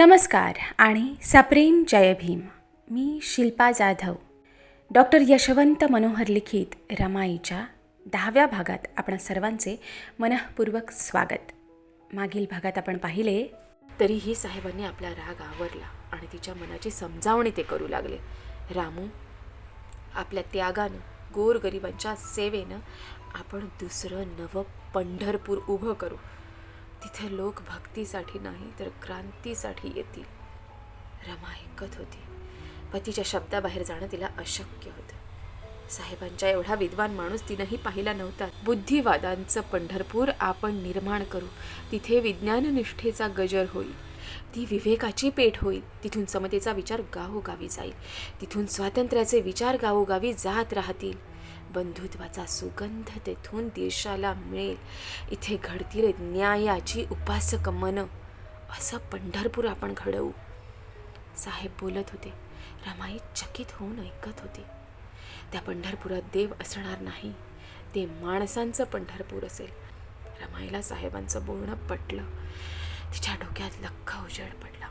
नमस्कार आणि सप्रेम जय भीम. मी शिल्पा जाधव. डॉक्टर यशवंत मनोहर लिखित रमाईच्या दहाव्या भागात आपण सर्वांचे मनःपूर्वक स्वागत. मागील भागात आपण पाहिले तरीही साहेबांनी आपला राग आवरला आणि तिच्या मनाची समजावणी ते करू लागले. रामू आपल्या त्यागानं गोरगरिबांच्या सेवेनं आपण दुसरं नवं पंढरपूर उभं करू. तिथे लोक भक्तीसाठी नाही तर क्रांतीसाठी येतील. रमा ऐकत होती. पतीच्या शब्दाबाहेर जाणं तिला अशक्य होतं. साहेबांच्या एवढा विद्वान माणूस तिनंही पाहिला नव्हता. बुद्धिवादांचं पंढरपूर आपण निर्माण करू. तिथे विज्ञाननिष्ठेचा गजर होईल. ती विवेकाची पेठ होईल. तिथून समतेचा विचार गावोगावी जाईल. तिथून स्वातंत्र्याचे विचार गावोगावी जात राहतील. बंधुत्वाचा सुगंध तेथून देशाला मिळेल. इथे घडतील न्यायाची उपासक मन. असं पंढरपूर आपण घडवू. साहेब बोलत होते. रमाई चकित होऊन ऐकत होती. त्या पंढरपुरात देव असणार नाही. ते माणसांचं पंढरपूर असेल. रमाईला साहेबांचं बोलणं पटलं. तिच्या डोक्यात लख्खा उजेड पडला.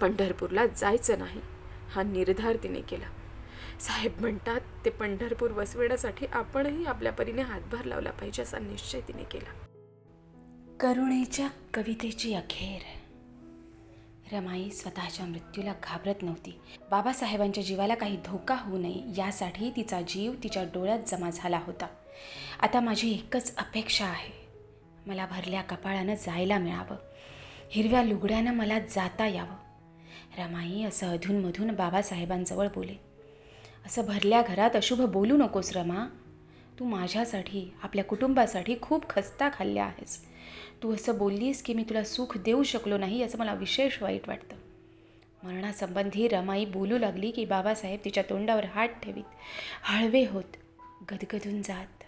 पंढरपूरला जायचं नाही हा निर्धार तिने केला. साहेब म्हणतात ते पंढरपूर वसविण्यासाठी आपणही आपल्या परीने हातभार लावला पाहिजे असा निश्चय तिने केला. करुणेच्या कवितेची अखेर. रमाई स्वतःच्या मृत्यूला घाबरत नव्हती. बाबासाहेबांच्या जीवाला काही धोका होऊ नये यासाठी तिचा जीव तिच्या डोळ्यात जमा झाला होता. आता माझी एकच अपेक्षा आहे. मला भरल्या कपाळानं जायला मिळावं. हिरव्या लुगड्यानं मला जाता यावं. रमाई असं अधूनमधून बाबासाहेबांजवळ बोले. असं भरल्या घरात अशुभ बोलू नकोस रमा. तू माझ्यासाठी आपल्या कुटुंबासाठी खूप खस्ता खाल्ल्या आहेस. तू असं बोललीस की मी तुला सुख देऊ शकलो नाही याचं मला विशेष वाईट वाटतं. मरणासंबंधी रमाई बोलू लागली की बाबासाहेब तिच्या तोंडावर हात ठेवीत. हळवे होत गदगदून जात.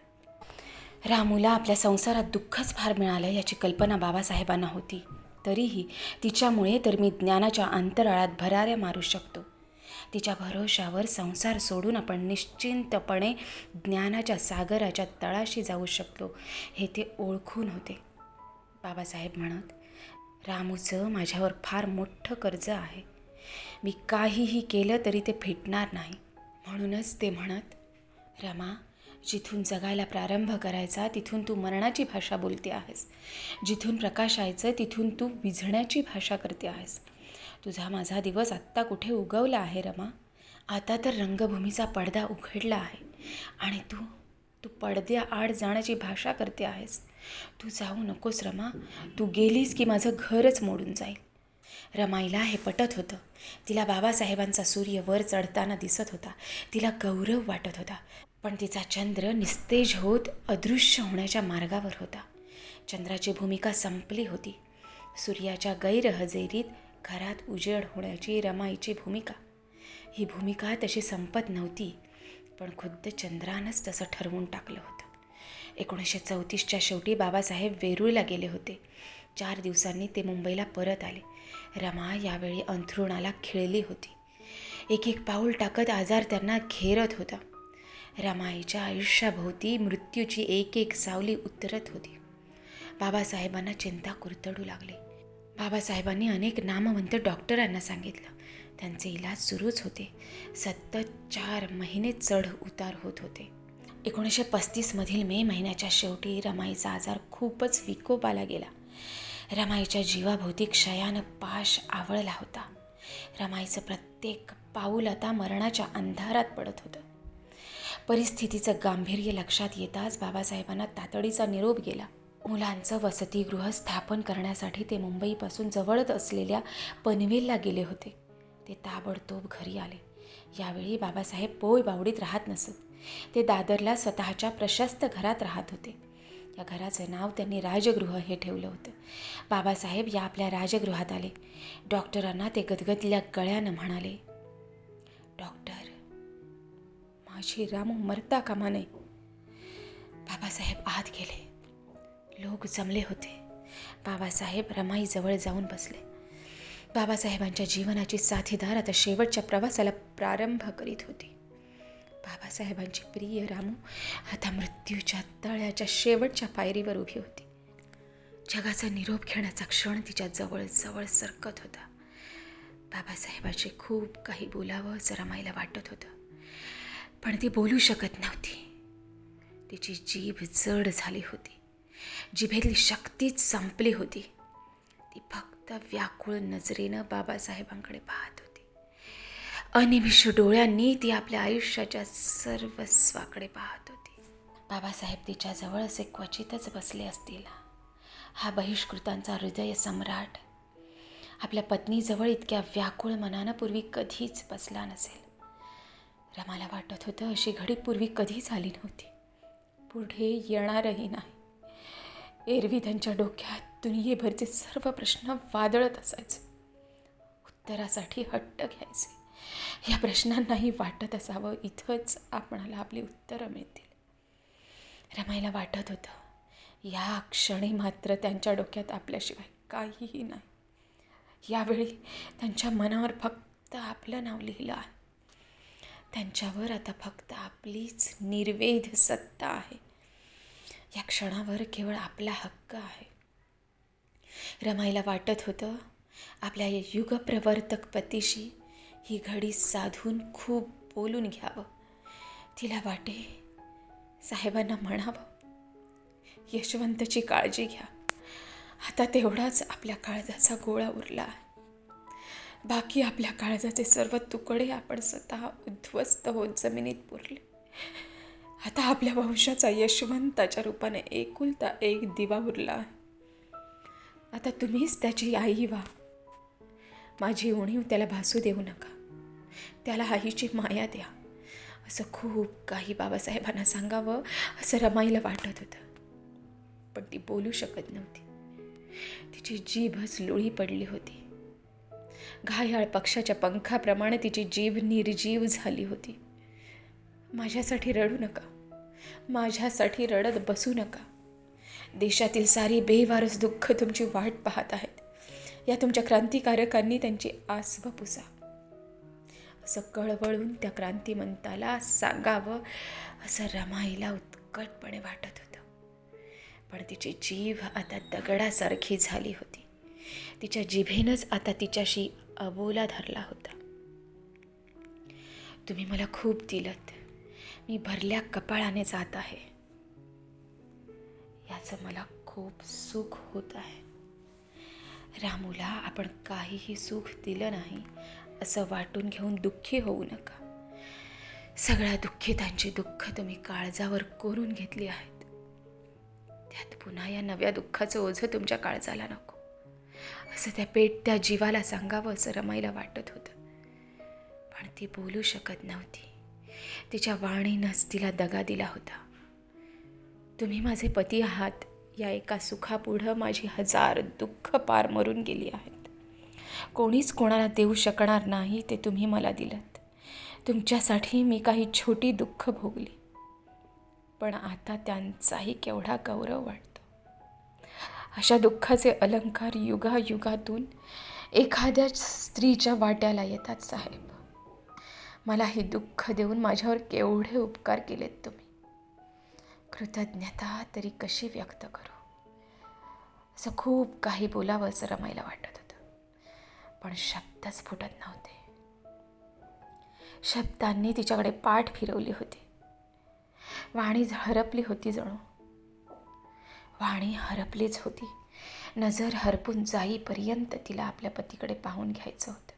रामूला आपल्या संसारात दुःखच फार मिळालं याची कल्पना बाबासाहेबांना होती. तरीही तिच्यामुळे तर मी ज्ञानाच्या अंतराळात भराऱ्या मारू शकतो. तिच्या भरोशावर संसार सोडून आपण निश्चिंतपणे ज्ञानाच्या सागराच्या तळाशी जाऊ शकतो हे ते ओळखून होते. बाबासाहेब म्हणत रामूचं माझ्यावर फार मोठं कर्ज आहे. मी काहीही केलं तरी ते फिटणार नाही. म्हणूनच ते म्हणत रमा जिथून जगायला प्रारंभ करायचा तिथून तू मरणाची भाषा बोलते आहेस. जिथून प्रकाशायचं तिथून तू विझण्याची भाषा करते आहेस. तुझा माझा दिवस आत्ता कुठे उगवला आहे रमा? आता तर रंगभूमीचा पडदा उघडला आहे. आणि तू तू पडद्या आड जाण्याची भाषा करते आहेस. तू जाऊ नकोस रमा. तू गेलीस की माझं घरच मोडून जाईल. रमाईला हे पटत होतं. तिला बाबासाहेबांचा सूर्य वर चढताना दिसत होता. तिला गौरव वाटत होता. पण तिचा चंद्र निस्तेज होत अदृश्य होण्याच्या मार्गावर होता. चंद्राची भूमिका संपली होती. सूर्याच्या गैरहजेरीत घरात उजेड होण्याची रमाईची भूमिका. ही भूमिका तशी संपत नव्हती पण खुद्द चंद्रानंच तसं ठरवून टाकलं होतं. एकोणीसशे चौतीसच्या शेवटी बाबासाहेब वेरूळला गेले होते. चार दिवसांनी ते मुंबईला परत आले. रमा यावेळी अंथरुणाला खिळली होती. एक एक पाऊल टाकत आजार त्यांना घेरत होता. रमाईच्या आयुष्याभोवती मृत्यूची एक एक सावली उतरत होती. बाबासाहेबांना चिंता कुरतडू लागली. बाबासाहेबांनी अनेक नामवंत डॉक्टरांना सांगितलं. त्यांचे इलाज सुरूच होते. सतत चार महिने चढ उतार होत होते. एकोणीसशे पस्तीसमधील मे महिन्याच्या शेवटी रमाईचा आजार खूपच विकोपाला गेला. रमाईच्या जीवाभोवती क्षयानं पाश आवळला होता. रमाईचं प्रत्येक पाऊल आता मरणाच्या अंधारात पडत होतं. परिस्थितीचं गांभीर्य लक्षात येताच बाबासाहेबांना तातडीचा निरोप गेला. मुलांचं वसतिगृह स्थापन करण्यासाठी ते मुंबईपासून जवळच असलेल्या पनवेलला गेले होते. ते ताबडतोब घरी आले. यावेळी बाबासाहेब पोय बावडीत राहत नसत. ते दादरला स्वतःच्या प्रशस्त घरात राहत होते. या घराचं नाव त्यांनी राजगृह हे ठेवलं होतं. बाबासाहेब या आपल्या राजगृहात आले. डॉक्टरांना ते गदगदल्या गळ्यानं म्हणाले डॉक्टर माझी रामू मरता कामा नये. बाबासाहेब आत गेले. लोक जमले होते. बाबासाहेब रमाईजवळ जाऊन बसले. बाबासाहेबांच्या जीवनाची साथीदार आता शेवटच्या प्रवासाला प्रारंभ करीत होती. बाबासाहेबांची प्रिय रामू आता मृत्यूच्या तळ्याच्या शेवटच्या पायरीवर उभी होती. जगाचा निरोप घेण्याचा क्षण तिच्या जवळ जवळ सरकत होता. बाबासाहेबाचे खूप काही बोलावं असं रमाईला वाटत होतं. पण ती बोलू शकत नव्हती. तिची जीभ जड झाली होती. जिभेतली शक्तीच संपली होती. ती फक्त व्याकुळ नजरेनं बाबासाहेबांकडे पाहत होती. अनिमिष डोळ्यांनी ती आपल्या आयुष्याच्या सर्वस्वाकडे पाहत होती. बाबासाहेब तिच्याजवळ असे क्वचितच बसले असतील. हा बहिष्कृतांचा हृदय सम्राट. आपल्या पत्नीजवळ इतक्या व्याकुळ मनानं पूर्वी कधीच बसला नसेल. रमाला वाटत होतं अशी घडी पूर्वी कधी झाली नव्हती. पुढे येणारही नाही. एरवी त्यांच्या डोक्यात दुनियेभरचे सर्व प्रश्न वादळत असायचे. उत्तरासाठी हट्ट घ्यायचे. या प्रश्नांनाही वाटत असावं इथंच आपणाला आपली उत्तरं मिळतील. रमायला वाटत होतं या क्षणी मात्र त्यांच्या डोक्यात आपल्याशिवाय काहीही नाही. यावेळी त्यांच्या मनावर फक्त आपलं नाव लिहिलं आहे. त्यांच्यावर आता फक्त आपलीच निर्वेध सत्ता आहे. या क्षणावर केवळ आपला हक्क आहे. रमाईला वाटत होतं आपल्या या युगप्रवर्तक पतीशी ही घडी साधून खूप बोलून घ्यावं. तिला वाटे साहेबांना म्हणावं यशवंतची काळजी घ्या. आता तेवढाच आपल्या काळजाचा गोळा उरला आहे. बाकी आपल्या काळजाचे सर्व तुकडे आपण स्वतः उद्ध्वस्त होत जमिनीत पुरले. आता आपल्या वंशाचा यशवंताच्या रूपाने एकुलता एक दिवा उरला आहे. आता तुम्हीच त्याची आई व्हा. माझी उणीव त्याला भासू देऊ नका. त्याला आईची माया द्या. असं खूप काही बाबासाहेबांना सांगावं असं रमाईला वाटत होतं. पण ती बोलू शकत नव्हती. तिची जीभच लोळी पडली होती. घायाळ पक्षाच्या पंखाप्रमाणे तिची जीभ निर्जीव झाली होती. माझ्यासाठी रडू नका. माझ्यासाठी रडत बसू नका. देशातील सारी बेवारस दुःख तुमची वाट पाहत आहेत. या तुमच्या क्रांतिकारकांनी त्यांची आसव पुसा. असं कळवळून त्या क्रांतिमंताला सांगावं असं रमाईला उत्कटपणे वाटत होतं. पण तिची जीभ आता दगडासारखी झाली होती. तिच्या जिभेनंच आता तिच्याशी अबोला धरला होता. तुम्ही मला खूप दिलत. मी भरल्या कपाळाने जात आहे. याचं मला खूप सुख होत आहे. रामूला आपण काहीही सुख दिलं नाही असं वाटून घेऊन दुःखी होऊ नका. सगळ्या दुःखितांची दुःख तुम्ही काळजावर कोरून घेतली आहेत. त्यात पुन्हा या नव्या दुःखाचं ओझं तुमच्या काळजाला नको. असं त्या पेट त्या जीवाला सांगावं असं रमाईला वाटत होतं. पण ती बोलू शकत नव्हती. तिच्या वाणीनंच तिला दगा दिला होता. तुम्ही माझे पती आहात. या एका सुखापुढं माझी हजार दुःख पार मरून गेली आहेत. कोणीच कोणाला देऊ शकणार नाही ते तुम्ही मला दिलत. तुमच्यासाठी मी काही छोटी दुःख भोगली. पण आता त्यांचाही केवढा गौरव वाटतो अशा दुःखाचे अलंकार युगायुगातून एखाद्या स्त्रीच्या वाट्याला येतात साहेब. मला हे दुःख देऊन माझ्यावर केवढे उपकार केलेत तुम्ही. कृतज्ञता तरी कशी व्यक्त करू? असं खूप काही बोलावं असं रमायला वाटत होतं. पण शब्दच फुटत नव्हते. शब्दांनी तिच्याकडे पाठ फिरवली होती. वाणी हरपली होती जणू. वाणी हरपलीच होती. नजर हरपून जाईपर्यंत तिला आपल्या पतीकडे पाहून घ्यायचं होतं.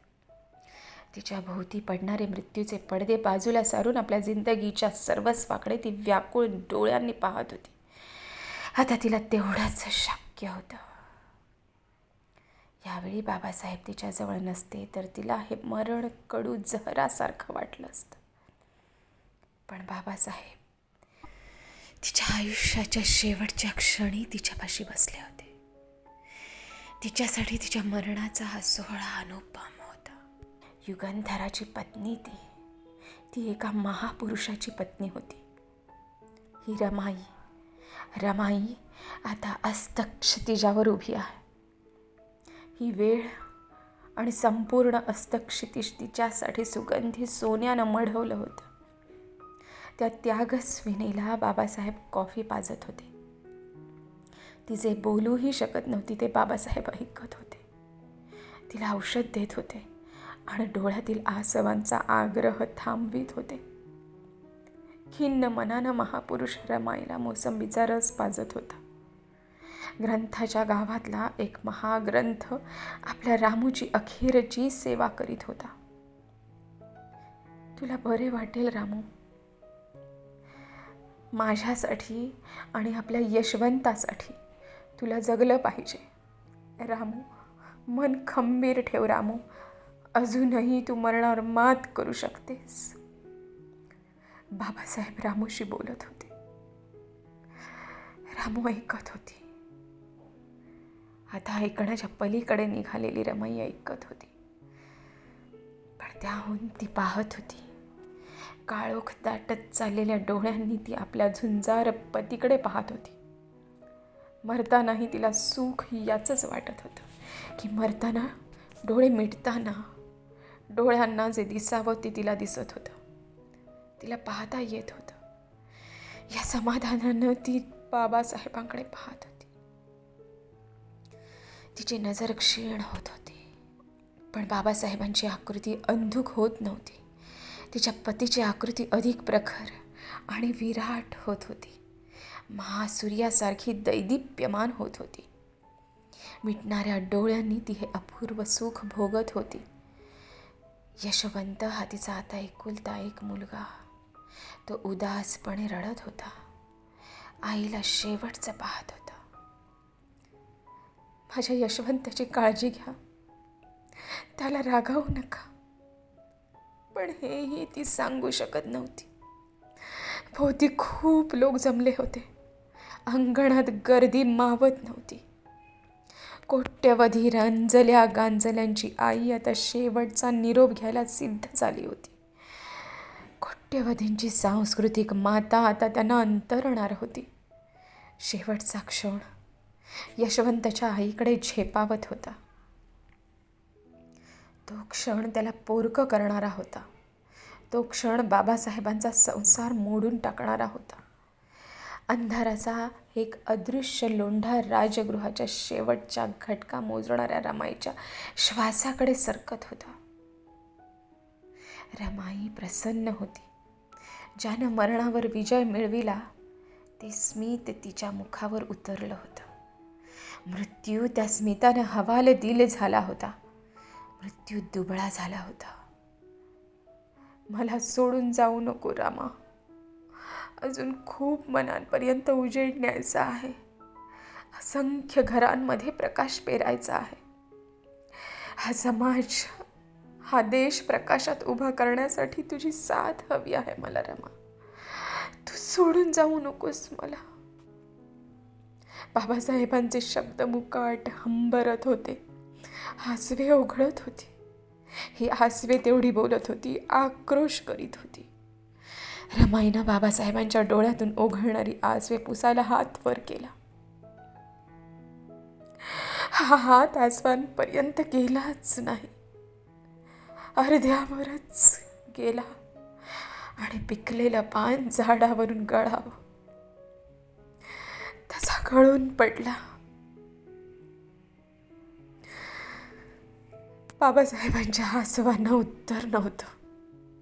तिच्या भोवती पडणारे मृत्यूचे पडदे बाजूला सारून आपल्या जिंदगीच्या सर्वस्वाकडे ती व्याकुळ डोळ्यांनी पाहत होती. आता तिला तेवढंच शक्य होतं. यावेळी बाबासाहेब तिच्याजवळ नसते तर तिला हे मरण कडू जहरासारखं वाटलं असतं. पण बाबासाहेब तिच्या आयुष्याच्या शेवटच्या क्षणी तिच्यापाशी बसले होते. तिच्यासाठी तिच्या मरणाचा हा सोहळा अनुपम युगंधराची पत्नी ती. ती एका महापुरुषाची पत्नी होती. ही रमाई रमाई आता अस्तक्षितिजावर उभी आहे. ही वेळ आणि संपूर्ण अस्तक्षितिज तिच्यासाठी सुगंधी सोन्यानं मढवलं होतं. त्या त्यागस्विनीला बाबासाहेब कॉफी पाजत होते. ती जे बोलूही शकत नव्हती ते बाबासाहेब ऐकत होते. तिला औषध देत होते. आणि डोळ्यातील आसवांचा आग्रह थांबवीत होते. खिन्न मनानं महापुरुष रमाईला मोसंबीचा रस पाजत होता. ग्रंथाच्या गावातला एक महाग्रंथ आपल्या रामूची अखेरची सेवा करीत होता. तुला बरे वाटेल रामू. माझ्यासाठी आणि आपल्या यशवंतासाठी तुला जगलं पाहिजे. रामू मन खंबीर ठेव रामू. अजूनही तू मरणावर मात करू शकतेस. बाबासाहेब रामूशी बोलत होते. रामू ऐकत होती. आता ऐकण्याच्या पलीकडे निघालेली रमाई ऐकत होती. पण त्याहून ती पाहत होती. काळोख दाटत चाललेल्या डोळ्यांनी ती आपल्या झुंजार पतीकडे पाहत होती. मरतानाही तिला सुख याचंच वाटत होतं की मरताना डोळे मिटताना डोळ्यांना जे दिसावं ते तिला दिसत होतं. तिला पाहता येत होतं. या समाधानानं ती बाबासाहेबांकडे पाहत होती. तिची नजर क्षीण होत होती. पण बाबासाहेबांची आकृती अंधुक होत नव्हती. तिच्या पतीची आकृती अधिक प्रखर आणि विराट होत होती. महासूर्यासारखी दैदिप्यमान होत होती. मिटणाऱ्या डोळ्यांनी ती हे अपूर्व सुख भोगत होती. यशवंत हा तिचा आता एकुलता एक मुलगा. तो उदासपणे रडत होता. आईला शेवटचं पाहत होता. माझ्या यशवंताची काळजी घ्या. त्याला रागावू नका. पण हेही ती सांगू शकत नव्हती. भोवती खूप लोक जमले होते. अंगणात गर्दी मावत नव्हती. कोट्यवधी रंजल्या गांजल्यांची आई आता शेवटचा निरोप घ्यायला सिद्ध झाली होती. कोट्यवधींची सांस्कृतिक माता आता त्यांना अंतरणार होती. शेवटचा क्षण. यशवंतच्या आईकडे झेपावत होता. तो क्षण त्याला पोरकं करणारा होता. तो क्षण बाबासाहेबांचा संसार मोडून टाकणारा होता. अंधाराचा एक अदृश्य लोंढा राजगृहाच्या शेवटच्या घटका मोजणाऱ्या रमाईच्या श्वासाकडे सरकत होता. रमाई प्रसन्न होती. ज्यानं मरणावर विजय मिळविला ते स्मित तिच्या मुखावर उतरलं होतं. मृत्यू त्या स्मितानं हवाले दिले झाला होता. मृत्यू दुबळा झाला होता. मला सोडून जाऊ नको रामा. अजून खूप मनांपर्यंत उजेड न्यायचा आहे. असंख्य घरांमध्ये प्रकाश पेरायचा आहे. हा समाज हा देश प्रकाशात उभा करण्यासाठी तुझी साथ हवी आहे मला रमा. तू सोडून जाऊ नकोस मला. बाबासाहेबांचे शब्द मुकाट हंबरत होते. हासवे ओघळत होती. ही हासवे तेवढी बोलत होती आक्रोश करीत होती. रमाईनं बाबासाहेबांच्या डोळ्यातून ओघळणारी आसवे पुसायला हात वर केला. हा हात आजवांपर्यंत गेलाच नाही. अर्ध्यावरच गेला आणि पिकलेलं पान झाडावरून गळावं. तसा गळून पडला. बाबासाहेबांच्या आसवांना उत्तर नव्हतं.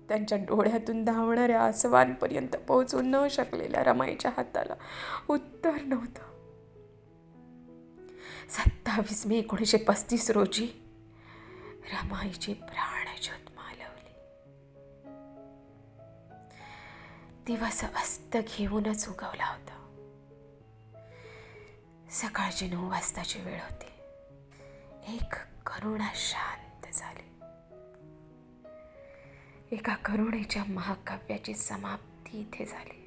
त्यांच्या डोळ्यातून धावणाऱ्या आसवांपर्यंत पोहोचू न शकलेल्या रमाईच्या हाताला उत्तर नव्हतं. सत्तावीस मे एकोणीसशे पस्तीस रोजी रमाईची प्राणज्योत मालवली. दिवस अस्त घेऊनच उगवला होता. सकाळची नऊ वाजताची वेळ होती. एक करुणा शांत एका करुणेच्या महाकाव्याची समाप्ती इथे झाली.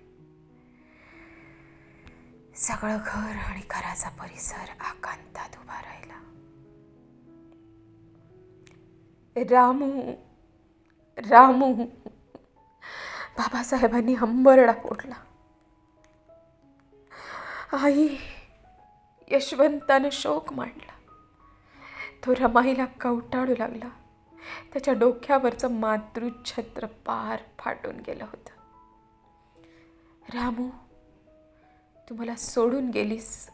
सगळं घर आणि घराचा परिसर आकांतात उभा राहिला. रामू रामू बाबासाहेबांनी हंबरडा फोडला. आई यशवंतानं शोक मांडला. तो रमाईला कवटाळू लागला. त्याच्या डोक्यावरचं मातृछत्र पार फाटून गेलं होतं. रामू तू मला सोडून गेलीस.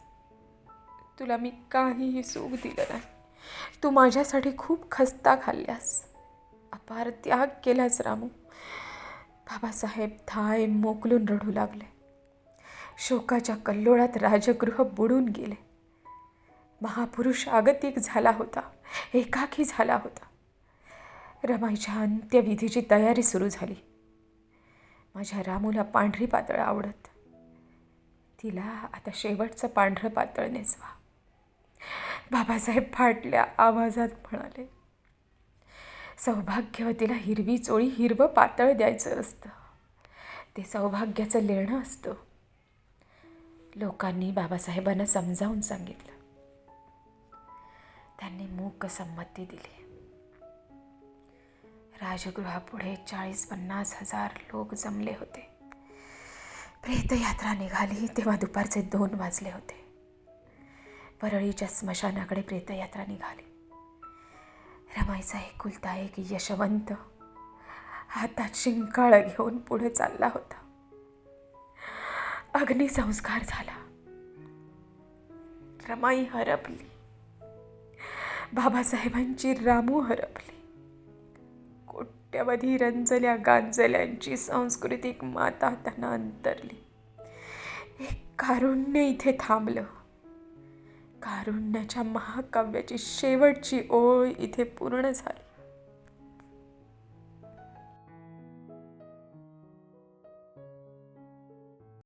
तुला मी काहीही सुख दिलं नाही. तू माझ्यासाठी खूप खस्ता खाल्ल्यास. अपार त्याग केलास रामू. बाबासाहेब थाय मोकलून रडू लागले. शोकाच्या कल्लोळात राजगृह बुडून गेले. महापुरुष आगतिक झाला होता. एकाकी झाला होता. रमाईच्या अंत्यविधीची तयारी सुरू झाली. माझ्या रामूला पांढरी पातळ आवडत. तिला आता शेवटचं पांढरं पातळ नेसवा. बाबासाहेब फाटल्या आवाजात म्हणाले सौभाग्यवतीला हिरवी चोळी हिरवं पातळ द्यायचं असतं. ते सौभाग्याचं लेणं असतं. लोकांनी बाबासाहेबांना समजावून सांगितलं. त्यांनी मूक संमती दिली. राजगृहापुढे चाळीस पन्नास हजार लोक जमले होते. प्रेतयात्रा निघाली तेव्हा दुपारचे दोन वाजले होते. परळीच्या स्मशानाकडे प्रेतयात्रा निघाली. रमाईचा एकुलता एक यशवंत हातात शिंकाळ घेऊन पुढे चालला होता. अग्निसंस्कार झाला. रमाई हरपली. बाबासाहेबांची रामू हरपली. कोट्यवधी रंजल्या गांजल्यांची सांस्कृतिक माता त्यांना अंतरली. एक कारुण्य इथे थांबलं. कारुण्याच्या महाकाव्याची शेवटची ओळ इथे पूर्ण झाली.